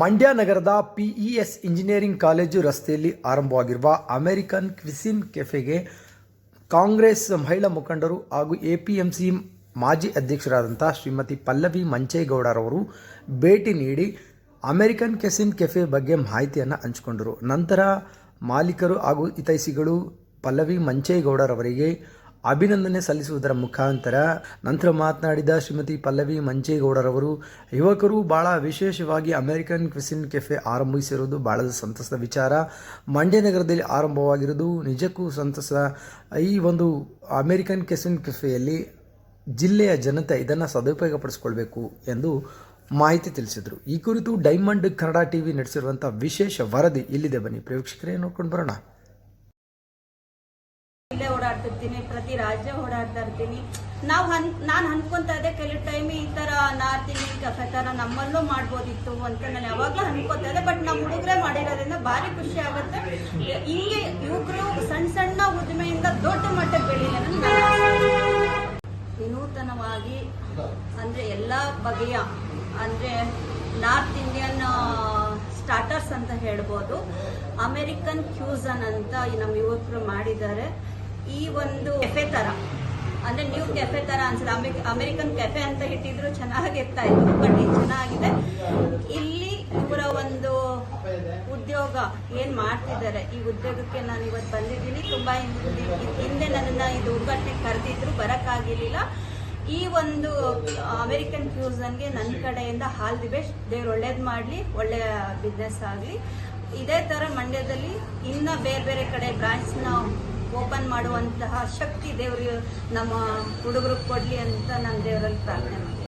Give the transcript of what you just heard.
ಮಂಡ್ಯ ನಗರದ PES engineering college ರಸ್ತೆಯಲ್ಲಿ ಆರಂಭವಾಗಿರುವ ಅಮೆರಿಕನ್ ಕ್ವಿಸಿನ್ ಕೆಫೆಗೆ ಕಾಂಗ್ರೆಸ್ ಮಹಿಳಾ ಮುಖಂಡರು ಹಾಗೂ ಎಪಿಎಂಸಿ ಮಾಜಿ ಅಧ್ಯಕ್ಷರಾದಂಥ ಶ್ರೀಮತಿ ಪಲ್ಲವಿ ಮಂಚೇಗೌಡರವರು ಭೇಟಿ ನೀಡಿ ಅಮೆರಿಕನ್ ಕೆಸಿನ್ ಕೆಫೆ ಬಗ್ಗೆ ಮಾಹಿತಿಯನ್ನು ಹಂಚಿಕೊಂಡರು. ನಂತರ ಮಾಲೀಕರು ಹಾಗೂ ಹಿತೈಷಿಗಳು ಪಲ್ಲವಿ ಮಂಚೇಗೌಡರವರಿಗೆ ಅಭಿನಂದನೆ ಸಲ್ಲಿಸುವುದರ ಮುಖಾಂತರ ನಂತರ ಮಾತನಾಡಿದ ಶ್ರೀಮತಿ ಪಲ್ಲವಿ ಮಂಚೇಗೌಡರವರು ಯುವಕರು ಬಹಳ ವಿಶೇಷವಾಗಿ ಅಮೆರಿಕನ್ ಕ್ವಿಸಿನ್ ಕೆಫೆ ಆರಂಭಿಸಿರುವುದು ಬಹಳ ಸಂತಸದ ವಿಚಾರ. ಮಂಡ್ಯ ನಗರದಲ್ಲಿ ಆರಂಭವಾಗಿರುವುದು ನಿಜಕ್ಕೂ ಸಂತಸ. ಈ ಒಂದು ಅಮೆರಿಕನ್ ಕೆಸಿನ್ ಕೆಫೆಯಲ್ಲಿ ಜಿಲ್ಲೆಯ ಜನತೆ ಇದನ್ನು ಸದುಪಯೋಗಪಡಿಸ್ಕೊಳ್ಬೇಕು ಎಂದು ಮಾಹಿತಿ ತಿಳಿಸಿದರು. ಈ ಕುರಿತು ಡೈಮಂಡ್ ಕನ್ನಡ ಟಿವಿ ನಡೆಸಿರುವಂಥ ವಿಶೇಷ ವರದಿ ಇಲ್ಲಿದೆ ಬನ್ನಿ. ಪ್ರೇಕ್ಷಕರೇ ನೋಡ್ಕೊಂಡು ಬರೋಣ. ಓಡಾಡ್ತಿರ್ತೀನಿ ಪ್ರತಿ ರಾಜ್ಯ ಓಡಾಡ್ತಾ ಇರ್ತೀನಿ ನಾವು ಹನ್, ನಾನು ಅನ್ಕೊಂತ ಇದ್ದೆ, ಕೆಲವು ಟೈಮ್ ಈ ತರ ನಾರ್ತ್ ಇಂಡಿಯನ್ ಕಫೆ ತರ ನಮ್ಮಲ್ಲೂ ಮಾಡ್ಬೋದಿತ್ತು ಅಂತ ನಾನು ಯಾವಾಗ್ಲೂ ಅನ್ಕೋತಾ ಇದ್ದೆ ಬಟ್ ನಮ್ಮ ಹುಡುಗರೇ ಮಾಡಿರೋದ್ರಿಂದ ಭಾರಿ ಖುಷಿ ಆಗುತ್ತೆ. ಹಿಂಗೆ ಯುವಕರು ಸಣ್ಣ ಸಣ್ಣ ಉದ್ದಿಮೆಯಿಂದ ದೊಡ್ಡ ಮಟ್ಟಕ್ಕೆ ಬೆಳೀಲಿ ವಿನೂತನವಾಗಿ, ಅಂದ್ರೆ ಎಲ್ಲಾ ಬಗೆಯ, ಅಂದ್ರೆ ನಾರ್ತ್ ಇಂಡಿಯನ್ ಸ್ಟಾರ್ಟರ್ಸ್ ಅಂತ ಹೇಳ್ಬೋದು, ಅಮೆರಿಕನ್ ಕ್ಯೂಸನ್ ಅಂತ ನಮ್ಮ ಯುವಕರು ಮಾಡಿದ್ದಾರೆ. ಈ ಒಂದು ಕೆಫೆ ತರ, ಅಂದ್ರೆ ನ್ಯೂ ಕೆಫೆ ತರ ಅನ್ಸುತ್ತೆ. ಅಮೆ- ಅಮೆರಿಕನ್ ಕೆಫೆ ಅಂತ ಇಟ್ಟಿದ್ರು ಚೆನ್ನಾಗಿರ್ತಾ ಇತ್ತು ಬಟ್ ಇದು ಚೆನ್ನಾಗಿದೆ. ಇಲ್ಲಿ ಇವರ ಒಂದು ಉದ್ಯೋಗ ಏನ್ ಮಾಡ್ತಿದ್ದಾರೆ, ಈ ಉದ್ಯೋಗಕ್ಕೆ ನಾನು ಇವತ್ತು ಬಂದಿದ್ದೀನಿ. ತುಂಬಾ ಹಿಂದೆ- ನನ್ನನ್ನ ಇದು ಉದ್ಘಾಟನೆ ಕರೆದಿದ್ರು, ಬರಕ್ಕಾಗಿರ್ಲಿಲ್ಲ. ಈ ಒಂದು ಅಮೆರಿಕನ್ ಫ್ಯೂಸನ್ಗೆ ನನ್ನ ಕಡೆಯಿಂದ ಹಾಲ್ ಬೆಸ್ಟ್. ದೇವ್ರು ಒಳ್ಳೇದು ಮಾಡಲಿ, ಒಳ್ಳೆಯ ಬಿಸ್ನೆಸ್ ಆಗಲಿ. ಇದೇ ಥರ ಮಂಡ್ಯದಲ್ಲಿ ಇನ್ನ ಬೇರೆ ಬೇರೆ ಕಡೆ ಬ್ರಾಂಚ್ನ ಓಪನ್ ಮಾಡುವಂತಹ ಶಕ್ತಿ ದೇವರು ನಮ್ಮ ಹುಡುಗರು ಕೊಡಲಿ ಅಂತ ನಾನು ದೇವರಲ್ಲಿ ಪ್ರಾರ್ಥನೆ ಮಾಡ್ತೀನಿ.